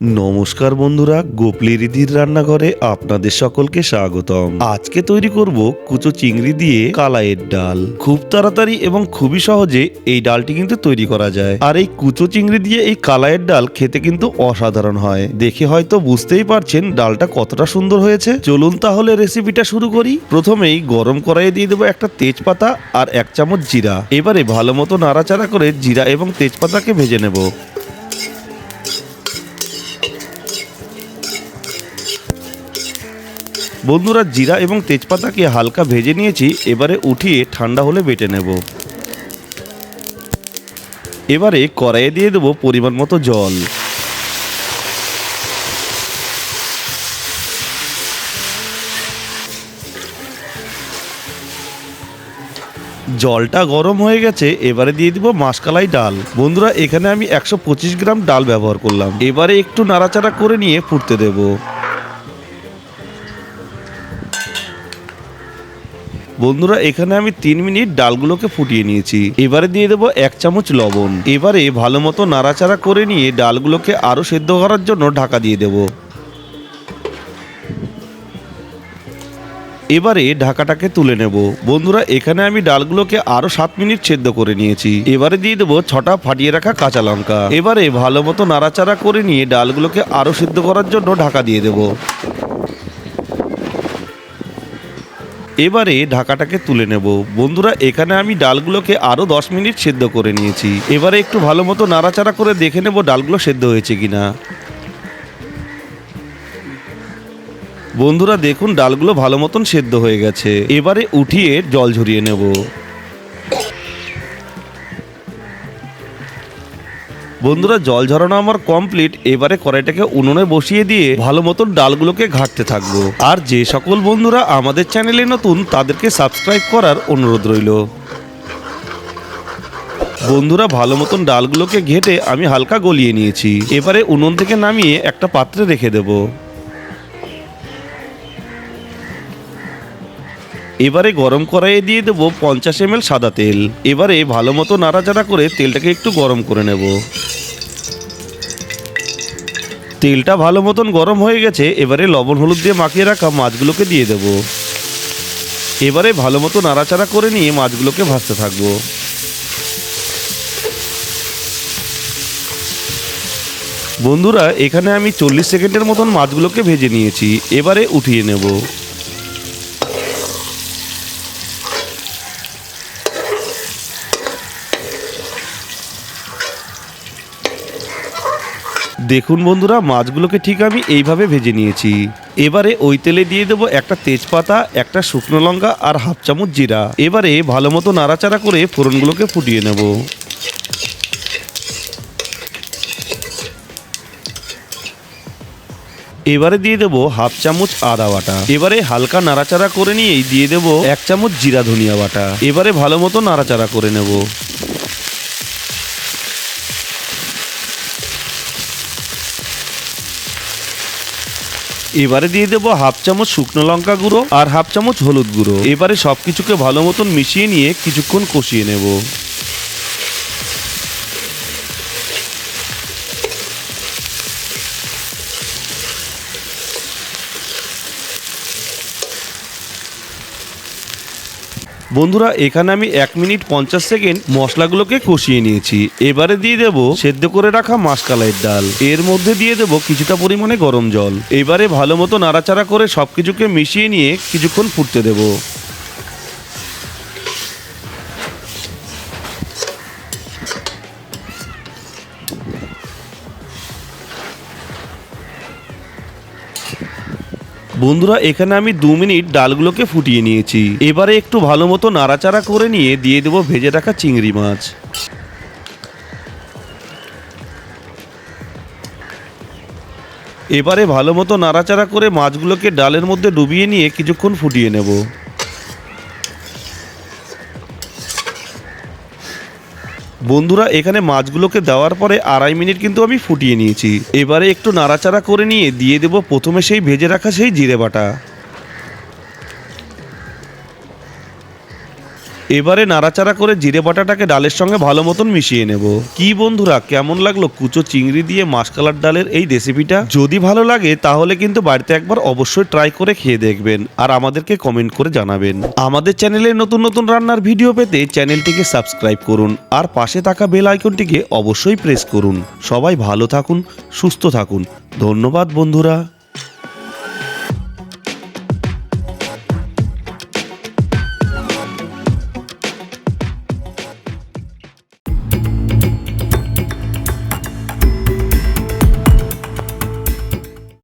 নমস্কার বন্ধুরা, গোপলি রিধির রান্নাঘরে আপনাদের সকলকে স্বাগতম। আজকে তৈরি করব কুচো চিংড়ি দিয়ে কালাইয়ের ডাল। খুব তাড়াতাড়ি এবং খুবই সহজে এই ডালটি কিন্তু তৈরি করা যায়। আর এই কুচো চিংড়ি দিয়ে এই কালাইয়ের ডাল খেতে কিন্তু অসাধারণ হয়। দেখে হয়তো বুঝতেই পারছেন ডালটা কতটা সুন্দর হয়েছে। চলুন তাহলে রেসিপিটা শুরু করি। প্রথমেই গরম কড়াইয়ে দিয়ে দেবো একটা তেজপাতা আর এক চামচ জিরা। এবারে ভালো মতো নাড়াচাড়া করে জিরা এবং তেজপাতাকে ভেজে নেব। বন্ধুরা জিরা এবং তেজপাতাকে হালকা ভেজে নিয়েছি, এবারে উঠিয়ে ঠান্ডা হলে বেটে নেব। এবারে কড়াইয়ে দিয়ে দেবো পরিমাণ মতো জল। জলটা গরম হয়ে গেছে, এবারে দিয়ে দিব মাসকালাই ডাল। বন্ধুরা, এখানে আমি একশো পঁচিশ গ্রাম ডাল ব্যবহার করলাম। এবারে একটু নাড়াচাড়া করে নিয়ে ফুটতে দেবো। বন্ধুরা, এখানে আমি তিন মিনিট ডালগুলোকে ফুটিয়ে নিয়েছি। এবারে দিয়ে দেবো এক চামচ লবণ। এবারে ভালো মতো নাড়াচাড়া করে নিয়ে ডালগুলোকে আরও সেদ্ধ করার জন্য ঢাকা দিয়ে দেব। এবারে ঢাকাটাকে তুলে নেব। বন্ধুরা, এখানে আমি ডালগুলোকে আরও সাত মিনিট সেদ্ধ করে নিয়েছি। এবারে দিয়ে দেবো ছটা ফাটিয়ে রাখা কাঁচা লঙ্কা। এবারে ভালো মতো নাড়াচাড়া করে নিয়ে ডালগুলোকে আরও সেদ্ধ করার জন্য ঢাকা দিয়ে দেবো। এবারে ঢাকাটাকে তুলে নেব। বন্ধুরা, এখানে আমি ডালগুলোকে আরও দশ মিনিট সেদ্ধ করে নিয়েছি। এবারে একটু ভালো মতো নাড়াচাড়া করে দেখে নেব ডালগুলো সেদ্ধ হয়েছে কিনা। বন্ধুরা, দেখুন, ডালগুলো ভালো মতন সেদ্ধ হয়ে গেছে। এবারে উঠিয়ে জল ঝরিয়ে নেব। বন্ধুরা, জল ঝরানো আমার কমপ্লিট এবারে কড়াইটাকে উনুনে বসিয়ে দিয়ে ভালো মতন ডালগুলোকে ঘাটতে থাকব। আর যে সকল বন্ধুরা আমাদের চ্যানেলে নতুন, তাদেরকে সাবস্ক্রাইব করার অনুরোধ রইল। বন্ধুরা, ভালো মতন ডালগুলোকে ঘেটে আমি হালকা গলিয়ে নিয়েছি। এবারে উনুন থেকে নামিয়ে একটা পাত্রে রেখে দেব। এবারে গরম কড়াইয়ে দিয়ে দেবো পঞ্চাশ এম সাদা তেল। এবারে ভালো মতো নাড়াচাড়া করে তেলটাকে একটু গরম করে নেব। তেলটা ভালো মতন গরম হয়ে গেছে, এবারে লবণ হলুদ দিয়ে মাখিয়ে রাখা মাছগুলোকে দিয়ে দেব। এবারে ভালো মতো নাড়াচাড়া করে নিয়ে মাছগুলোকে ভাজতে থাকব। বন্ধুরা, এখানে আমি চল্লিশ সেকেন্ডের মতন মাছগুলোকে ভেজে নিয়েছি। এবারে উঠিয়ে নেব। দেখুন বন্ধুরা, মাছগুলোকে ঠিক আমি এইভাবে ভেজে নিয়েছি। এবারে ওই তেলে দিয়ে দেবো একটা তেজপাতা, একটা শুকনো লঙ্কা আর হাফ চামচ জিরা। এবারে ভালো মতো নাড়াচাড়া করে ফোড়নগুলোকে ফুটিয়ে নেব। এবারে দিয়ে দেবো হাফ চামচ আদা বাটা। এবারে হালকা নাড়াচাড়া করে নিয়েই দিয়ে দেবো এক চামচ জিরা ধনিয়া বাটা। এবারে ভালো মতো নাড়াচাড়া করে নেব। এবারে দিয়ে দেবো হাফ চামচ শুকনো লঙ্কা গুঁড়ো আর হাফ চামচ হলুদ গুঁড়ো। এবারে সবকিছুকে ভালো মতন মিশিয়ে নিয়ে কিছুক্ষণ কষিয়ে নেব। বন্ধুরা, এখানে আমি এক মিনিট পঞ্চাশ সেকেন্ড মশলাগুলোকে কষিয়ে নিয়েছি। এবারে দিয়ে দেব সেদ্ধ করে রাখা মাসকালাইয়ের ডাল। এর মধ্যে দিয়ে দেব কিছুটা পরিমাণে গরম জল। এবারে ভালো মতো নাড়াচাড়া করে সবকিছুকে মিশিয়ে নিয়ে কিছুক্ষণ ফুটতে দেব। বন্ধুরা, এখানে আমি দু মিনিট ডালগুলোকে ফুটিয়ে নিয়েছি। এবারে একটু ভালো মতো নাড়াচাড়া করে নিয়ে দিয়ে দেবো ভেজে রাখা চিংড়ি মাছ। এবারে ভালো মতো নাড়াচাড়া করে মাছগুলোকে ডালের মধ্যে ডুবিয়ে নিয়ে কিছুক্ষণ ফুটিয়ে নেব। বন্ধুরা, এখানে মাছগুলোকে দেওয়ার পরে আড়াই মিনিট কিন্তু আমি ফুটিয়ে নিয়েছি। এবারে একটু নাড়াচাড়া করে নিয়ে দিয়ে দেব প্রথমে সেই ভেজে রাখা সেই জিরে বাটা। এবারে নাড়াচাড়া করে জিরে বাটাটাকে ডালের সঙ্গে ভালো মতন মিশিয়ে নেব। কি বন্ধুরা, কেমন লাগল কুচো চিংড়ি দিয়ে মাসকালার ডালের এই রেসিপিটা? যদি ভালো লাগে, তাহলে কিন্তু বাড়িতে একবার অবশ্যই ট্রাই করে খেয়ে দেখবেন আর আমাদেরকে কমেন্ট করে জানাবেন। আমাদের চ্যানেলে নতুন নতুন রান্নার ভিডিও পেতে চ্যানেলটিকে সাবস্ক্রাইব করুন আর পাশে থাকা বেল আইকনটিকে অবশ্যই প্রেস করুন। সবাই ভালো থাকুন, সুস্থ থাকুন। ধন্যবাদ বন্ধুরা।